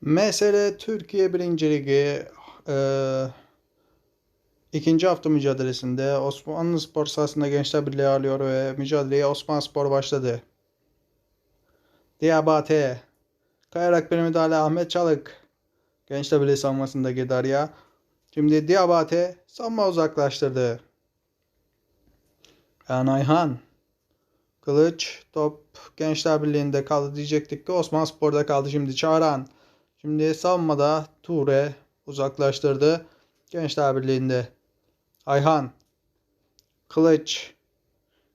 Mesele Türkiye 1. Ligi e, ikinci hafta mücadelesinde Osmanlı Spor sahasında Gençler Birliği ağırlıyor ve mücadeleye Osman Spor başladı. Diabate kayarak bir müdahale Ahmet Çalık Gençler Birliği savunmasında girdi araya. Şimdi Diabate savunma uzaklaştırdı. Kaan Ayhan Kılıç top Gençler Birliği'nde kaldı diyecektik ki Osman Spor'da kaldı şimdi Çağran. Şimdi savunmada Ture uzaklaştırdı. Gençler Birliği'nde. Ayhan. Kılıç.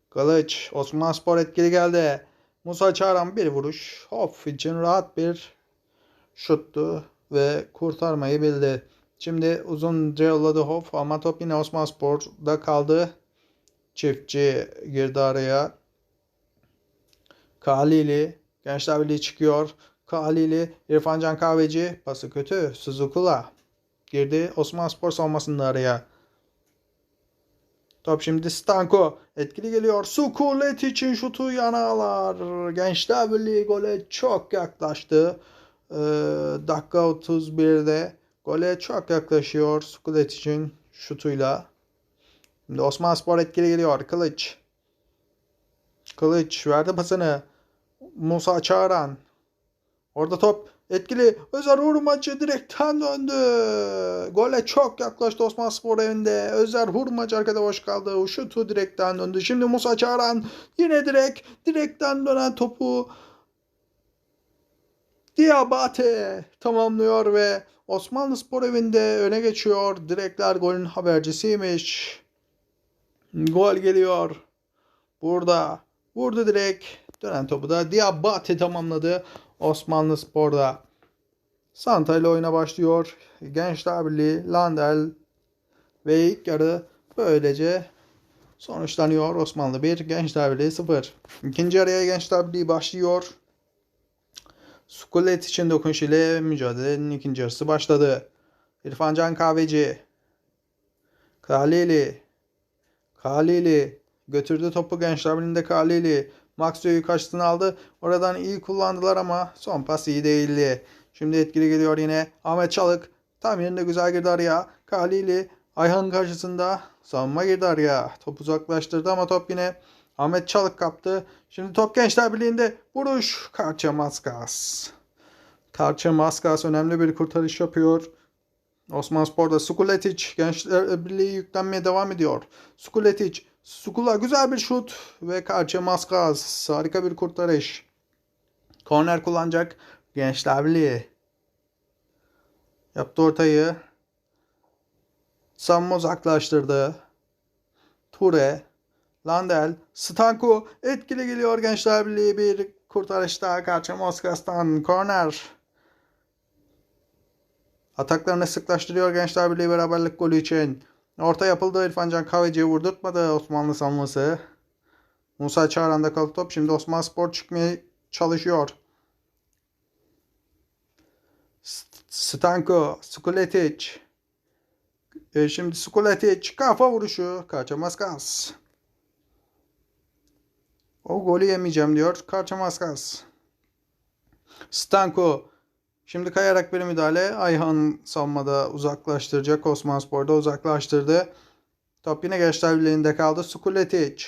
Kılıç. Osman Spor etkili geldi. Musa Çağran bir vuruş. Hoff için rahat bir şuttu ve kurtarmayı bildi. Şimdi uzun yolladı Hoff ama top yine Osman Spor'da kaldı. Çiftçi girdi araya. Kalili. Gençler Birliği çıkıyor. Kalili. İrfan Can Kahveci. Pası kötü. Suzukula. Girdi. Osman Spor savunmasında araya. Top şimdi Stanko. Etkili geliyor. Sukulet için şutu yanalar. Gençler Birliği gole çok yaklaştı. Ee, dakika 31'de gole çok yaklaşıyor. Sukulet için şutuyla. Şimdi Osman Spor etkili geliyor. Kılıç. Kılıç verdi pasını. Musa Çağran. Orada top etkili. Özer Hurmacı direkten döndü. Gole çok yaklaştı Osman Spor evinde. Özer Hurmacı arkada boş kaldı. Şutu direkten döndü. Şimdi Musa Çağran yine direkt. Direkten dönen topu Diabate tamamlıyor ve Osmanlı Spor evinde öne geçiyor. Direkler golün habercisiymiş. Gol geliyor. Burada. Vurdu direkt. Dönen topu da Diabate tamamladı. Osmanlı Spor'da. Santa ile oyuna başlıyor. Gençler Birliği, Landel ve ilk yarı böylece sonuçlanıyor. Osmanlı 1, Gençler Birliği 0. İkinci yarıya Gençler Birliği başlıyor. Skulet için dokunuş ile mücadelenin ikinci yarısı başladı. İrfan Can Kahveci. Kalili. Kalili. Götürdü topu Gençler Birliği'nde Kalili. Maxio'yu kaçtığını aldı. Oradan iyi kullandılar ama son pas iyi değildi. Şimdi etkili geliyor yine. Ahmet Çalık. Tam yerinde güzel girdi araya. Kalili. Ayhan karşısında savunma girdi araya. Top uzaklaştırdı ama top yine Ahmet Çalık kaptı. Şimdi top Gençler Birliği'nde vuruş. Karça Maskas. Karça Maskas önemli bir kurtarış yapıyor. Osman Spor'da Sukuletic Gençler Birliği yüklenmeye devam ediyor. Sukuletic Sukula güzel bir şut ve Karça Maskas harika bir kurtarış. Korner kullanacak Gençler Birliği. Yaptı ortayı. Savunma uzaklaştırdı. Ture. Landel. Stanko. Etkili geliyor Gençler Birliği. Bir kurtarış daha Karça Moskas'tan. Korner. Ataklarını sıklaştırıyor Gençler Birliği beraberlik golü için. Orta yapıldı. İrfan Can Kahveci'ye vurdurtmadı Osmanlı savunması. Musa Çağran'da kaldı top. Şimdi Osman Spor çıkmaya çalışıyor. Stanko. Skuletic. E, şimdi Skuletic. Kafa vuruşu. Kaçamaz kas. O golü yemeyeceğim diyor. Kaçamaz kas. Stanko. Şimdi kayarak bir müdahale. Ayhan savunmada uzaklaştıracak. Osman Spor'da uzaklaştırdı. Top yine Gençler Birliği'nde kaldı. Skuletic.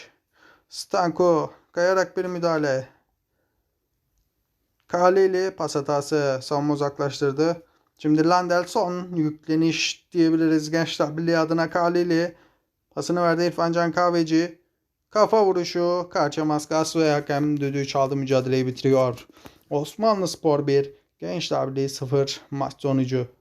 Stanko. Kayarak bir müdahale. Kaleli pas hatası. Savunma uzaklaştırdı. Şimdi Landel son yükleniş diyebiliriz Gençler Birliği adına Kaleli. Pasını verdi İrfan Can Kahveci. Kafa vuruşu. Karça Maskas ve hakem düdüğü çaldı mücadeleyi bitiriyor. Osmanlı Spor 1. Gençler Birliği 0 maç sonucu.